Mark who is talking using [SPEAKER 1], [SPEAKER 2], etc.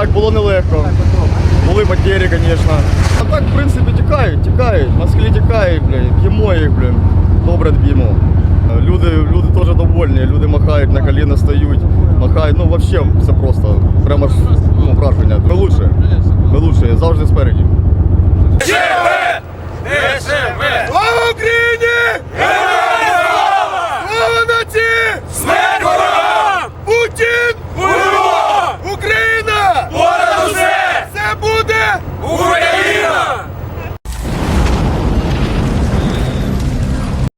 [SPEAKER 1] Так, було нелегко. Були потери, звісно. А так, в принципі, тікають, тікають. Москалі тікають, блядь. Б'ємо їх, блін. Добре б'ємо. Люди люди теж довольні, люди махають, на коліна стають, махають. Ну взагалі все просто. Прямо ж ну, враження. Ми лучше. Ми лучше. Завжди спереді.